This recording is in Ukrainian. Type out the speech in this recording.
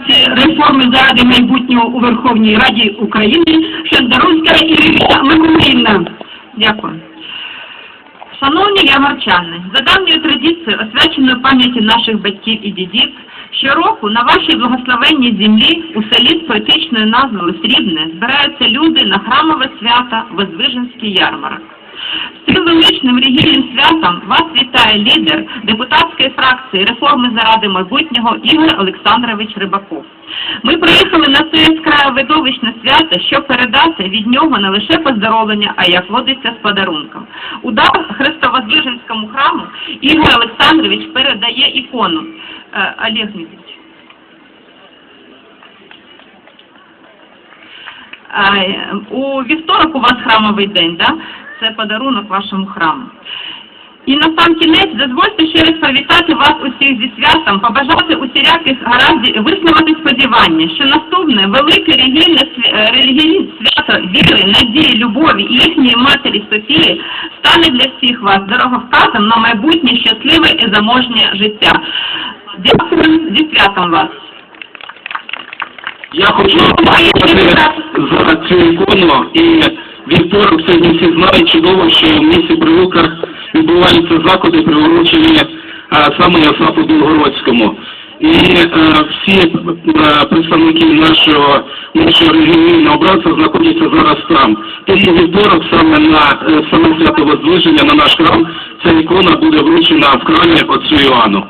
фракції реформи заради майбутнього у Верховній Раді України Шендаровська Ірина Миколаївна. Дякую. Шановні ямарчани, за давньою традицією освяченої пам'яті наших батьків і дідів, щороку на вашій благословенній землі у селі з поетичною назвою Срібне збираються люди на храмове свято Воздвиженський ярмарок. З цим величним релігійним святом вас вітає лідер депутатської фракції реформи заради майбутнього Ігор Олександрович Рибаков. Ми приїхали на це яскраве видовищне свято, щоб передати від нього не лише поздоровлення, а як водиться з подарунком. У дар Христовоздвиженському храму Ігор Олександрович передає ікону. Е, Олег Дмитрович. Е, У вівторок у вас храмовий день, да? Це подарунок вашому храму. І на сам кінець дозвольте ще раз привітати вас усіх зі святом, побажати усіляких гараздів, висловити сподівання, що наступне велике релігійне, е, релігійне свято віри, надії, любові і їхньої матері Софії стане для всіх вас дороговказом на майбутнє щасливе і заможнє життя. Дякую зі святом вас. Я хочу за цю ікону і вівторок сьогодні всі знають чудово, що в місті Прилуках відбуваються заходи, приурочені а, саме Ясафу Білгородському. І е, всі е, представники нашого нашого регіонального братства знаходяться зараз там. Тому вівторок саме на е, саме свято Воздвиження на наш храм ця ікона буде вручена в храмі отцю Іоанну.